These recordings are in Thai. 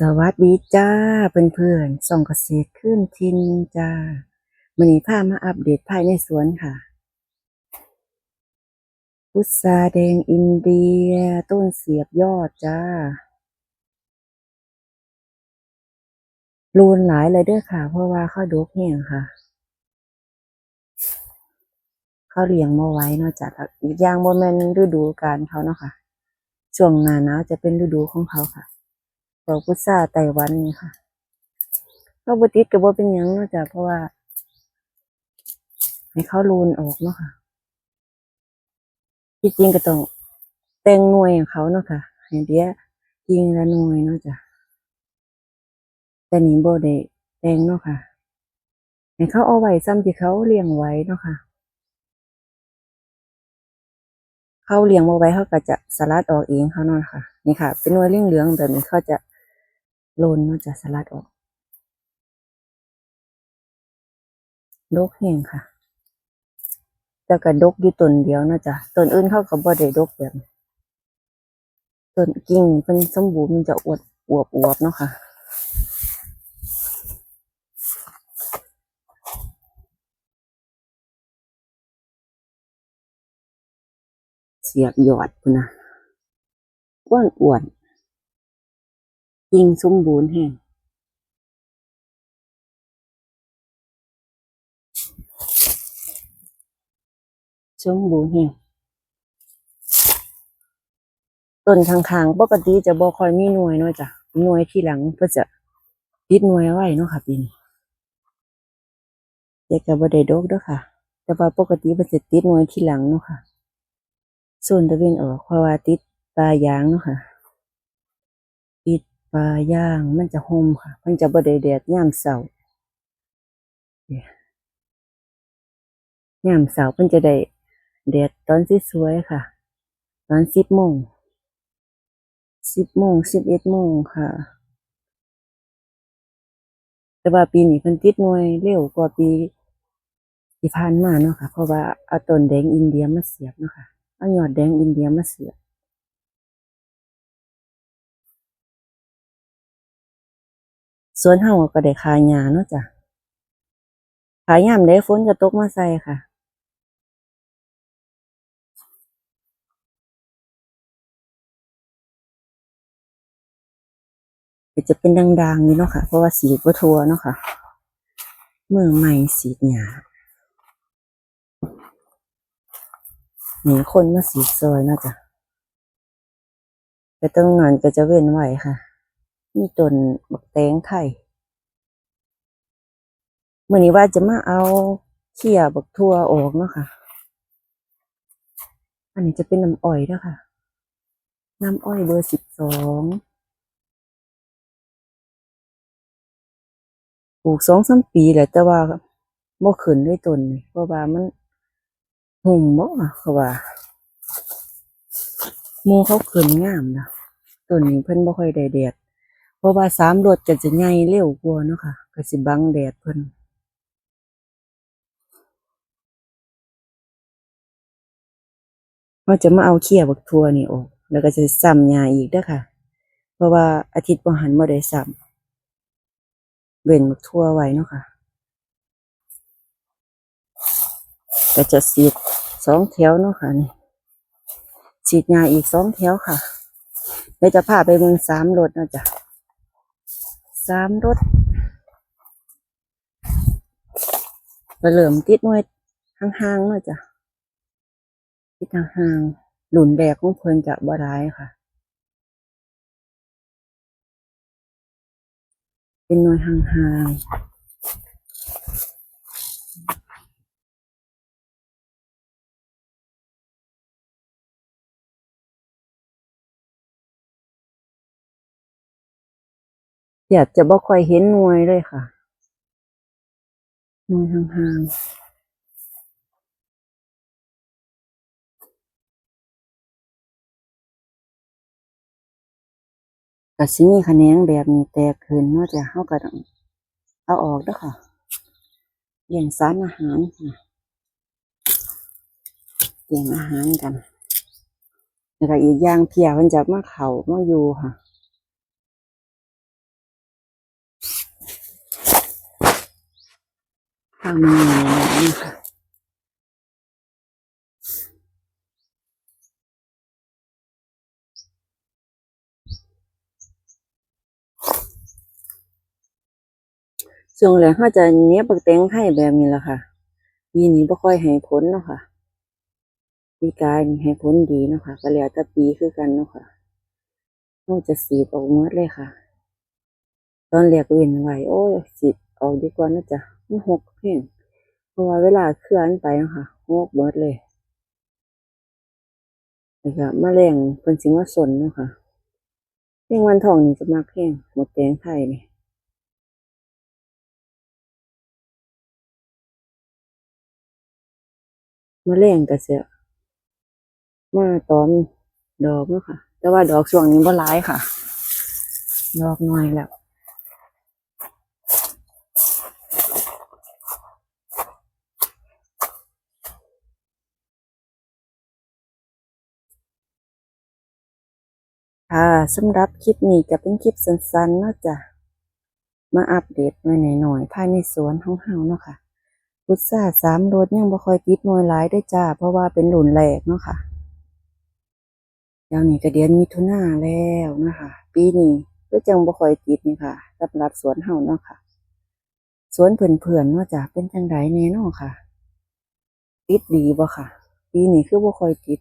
สวัสดีจ้าเพื่อนๆส่องเกษตรขึ้นทินจ้าวันนี้พามาอัปเดตภายในสวนค่ะพุทราแดงอินเดีย ต้นเสียบยอดจ้ารูนหลายเลยเด้วยค่ะ เพราะว่าเข้าดกแห้งค่ะเขาเลี้ยงมาไว้เนอกจากอีกอย่างโมเมนฤดูกาลเขาเนาะค่ะช่วงหน้าหนาวจะเป็นฤดูของเขาค่ะ ดอกพุทราไต้หวันนี่ค่ะเราบติดกับว่าเป็นยังนอกจากเพราะว่า ให้เขารูนออกเนาะค่ะที่จริงก็ต้องแต่งหน่วยของเขาเนาะค่ะให้เดียจริงละหน่วยเนาะจ้ะแต่นี่โบได้แต่งเนาะค่ะให้เขาเอาไว้ซ้ำที่เขาเลี้ยงไว้เนาะค่ะเขาเลี้ยงมาไว้เขาก็จะสลัดออกเองเขาเนาะค่ะ นี่ค่ะ เป็นหน่วยเหลืองแบบนี้เขาจะ โลนเนาจะสลัดออกดกแห้งค่ะ แต่ก็ดกอยู่ต้นเดียวนะจ้ะต้นอื่นเขาก็บ่ได้ดกแบบต้นกิ่งเป็นสมบูรณ์มันจะอวดอวบอวบเนาะค่ะเสียบยอดพุ่นนะอ้วนอ้วน ๆกิ่งสมบูรณ์แห้งสมบูรณ์แห้งต้นข้างๆปกติจะบ่คอยมีหน่วยเนาะจ้ะหน่วยที่หลังเพื่อจะติดหน่วยไว้เนาะค่ะปีนี้แต่ก็บ่ได้ดกเด้อค่ะ แต่ว่าปกติมันจะติดหน่วยที่หลังเนาะค่ะส่วนตะเวนออกเพราะว่าติดปลายางเนาะค่ะ ปลาย่าง มันจะห่มค่ะ มันจะบดแดดยามเช้าเนี่ามเช้ามันจะได้แดดตอนสวยๆค่ะ ตอนสิบโมงสิบโมงสิบเอ็ดโมงค่ะ แต่ว่าปีนี้เพิ่นติดหน่วยเร็วกว่าปีที่ผ่านมาเนาะค่ะ เพราะว่าเอาต้นแดงอินเดียมาเสียบเนาะค่ะเอายอดแดงอินเดียมาเสียบ สวนเฮาก็ได้ขายหญ้าเนาะจ้ะขายยามใดฝนจะตกมาใส่ค่ะจะเป็นด่างๆนี่เนาะค่ะ เพราะว่าสีดบ่ทั่วเนาะค่ะมือใหม่สีหญ้านี่คนมาสีซอยเนาะจ้ะแต่ตรงนั้นก็จะเว้นไว้ค่ะ มีต้นบักแตงไทยมื่อนี้ว่าจะมาเอาเขี่ยบักทั่วออกเนาะค่ะ อันนี้จะเป็นน้ำอ้อยเด้อค่ะ น้ำอ้อยเบอร์สิบสองปลูกสองสามปีแหละแต่ว่าบ่ขึ้นด้วยต้นนี่เพราะว่ามันหุ่มบ่อะเขาว่ามูเขาขึ้นงามนะต้นนี้เพิ่นบ่ค่อยได้แดด ราะว่าสามรถก็จะใหญ่เร็วกว่าเนาะค่ะก็สิบังแดดเพิ่นเราจะมาเอาเขี้ยบักทัวนี่ออกแล้วก็จะซ้ำยาอีกด้อค่ะ เพราะว่าอาทิตย์บ่หันบ่ได้ซ้ำเว้นบักทัวไว้เนาะค่ะก็จะสีดสองแถวเนาะค่ะนี่ฉีดยาอีกสองแถวค่ะเดี๋ยวจะพาไปเมืองสามรถเนาะจ้ะ สามรถเปเหลิมติดหน่วยห่างๆเนาะจ้ะที่ทางห่างๆหลุนแบกของเพิ่นจะบ่ร้ายค่ะ เป็นหน่วยห่างๆ อยากจะบ่ค่อยเห็นหน่วยเลยค่ะหน่วยห่างๆก็สิมีแขนงแบบนี้แตกขึ้นเนาะจ้ะเฮาก็ต้องเอาออกเด้อค่ะเลี้ยงสารอาหารค่ะเลี้ยงอาหารกัน แล้วก็อีกอย่างเพียมันจะมาเขามาอยู่ค่ะ ทางนอย่างนี้ค่ะช่วงแรกเขาจะเนี้ยปักแตงให้แบบนี้แหละค่ะปีนี้บ่ค่อยให้ผลเนาะค่ะปีกายนี่ให้ผลดีเนาะค่ะ ก็แล้วแต่ปีคือกันเนาะค่ะเราจะสีดออกหมดเลยค่ะ ตอนแรกเว้นไหวโอ้ยสีดออกดีกว่านะจ๊ะ มันหกเพียงเพราะว่าเวลาเคลื่อนไปนะคะหกเบิดเลยแล้วก็แมลงเพิ่นสิมาสนนะคะเพียงวันทองนี่จะมักแห้งหมดแดงไทยนี่มะเร็งก็เสียมาตอนดอกเนาะค่ะ แต่ว่าดอกช่วงนี้บ่ร้ายค่ะ ดอกน้อยแล้ว ค่ะสำหรับคลิปนี้จะเป็นคลิปสั้นๆเนาะจ้ะมาอัปเดตหน่อยหน่อยๆภายในสวนของเฮาเนาะค่ะพุทราสามรสยังบ่ค่อยติดหน่วยหลายได้จ้า เพราะว่าเป็นหลุนแรกเนาะค่ะเดี๋ยวนี้ก็เดือนมิถุนาแล้วนะคะปีนี้ก็จังบ่ค่อยติดนี่ค่ะสำหรับสวนเฮาเนาะค่ะ สวนเพื่อนๆเนาะจ้ะเป็นจังไดแน่นาะค่ะ ติดดีบ่ค่ะ ปีนี้คือบ่ค่อยติด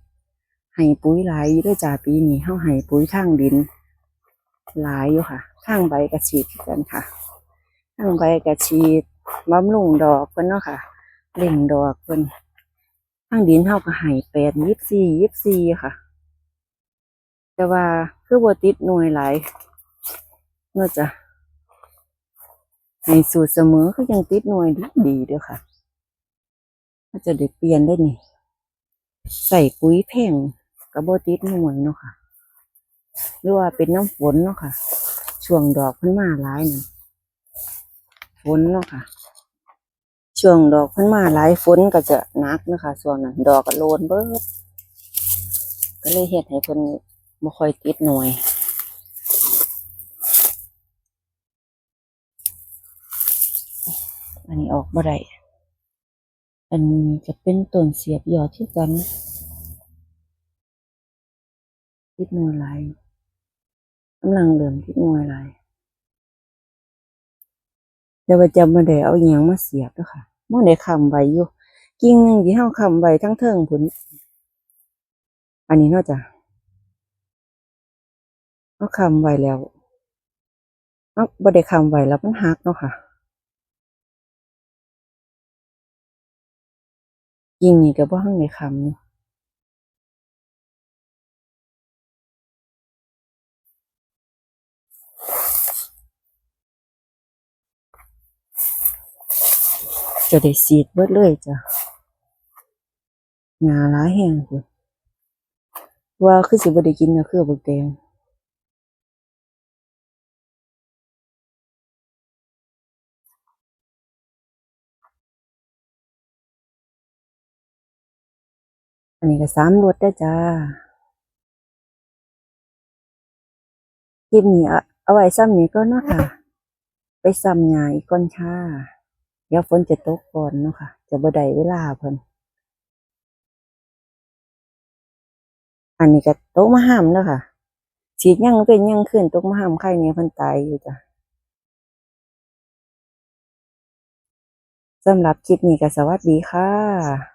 ให้ปุ๋ยหลายด้วยจ้าปีนี้เฮาให้ปุ๋ยทางดิน หลายอยู่ค่ะทางใบกระฉีดกันค่ะทางใบกระฉีดบำรุงดอกเพิ่นเนาะค่ะเล่งดอกเพิ่นทางดินเฮาก็ให้แปดยี่สี่ยี่สี่ค่ะ แต่ว่าคือบติดหน่วยหลายเนาะจ้ะให้สูตรเสมอคือยังติดหน่วยดีดีๆเด้อค่ะก็จะได้เปลี่ยนได้นี่ใส่ปุ๋ยแพง ก็บ่ติดหน่วยเนาะค่ะ หรือว่าเป็นน้ำฝนเนาะค่ะ ช่วงดอกเพิ่นมาหลายนี่ฝนเนาะค่ะ ช่วงดอกเพิ่นมาหลายฝนก็จะนักเนาะคะช่วงนั้นดอกก็โลนเบิดก็เลยเฮ็ดให้เพิ่นบ่ค่อยติดหน่วยอันนี้ออกบ่ได้อันนี้จะเป็นต้นเสียบยอดที่กัน ติดหน่วยหลกำลังเริ่มติดหน่วยหลแต่ว่าจะมาได้เอาอหยังมาเสียบด้อค่ะบ่ได้คำไวอยู่กิ่งหนึ่งที่เฮาคำไวทั้งเทิงพุ่นอันนี้นาะจ้ะเฮาคำไวแล้วเฮาบ่ได้คำไวแล้วมันหักเนาะค่ะกิ่งนี่ก็บ่ทันได้ค้ำอยู่ จะได้สีดเบิดเลยจ้ะงาหลายแห้งพุ่นว่าคือสิบ่ได้กินก็คือบักแตงอันนี้ก็สามรสได้จ้าคลิปนี้เอาเอาไว้ซ้ำนี้ก็เนาะค่ะ ไปซ้ำยาอีกก้อนชา เดี๋ยวฝนจะตกก่อนเนาะค่ะ จะบ่ได้เวลาเพิ่นอันนี้ก็ตกมาห้ามเนาะค่ะฉีดยังเป็นยังขึ้นตกมาห้ามไข่เนี่ยเพิ่นตายอยู่จ้ะสำหรับคลิปนี้ก็สวัสดีค่ะ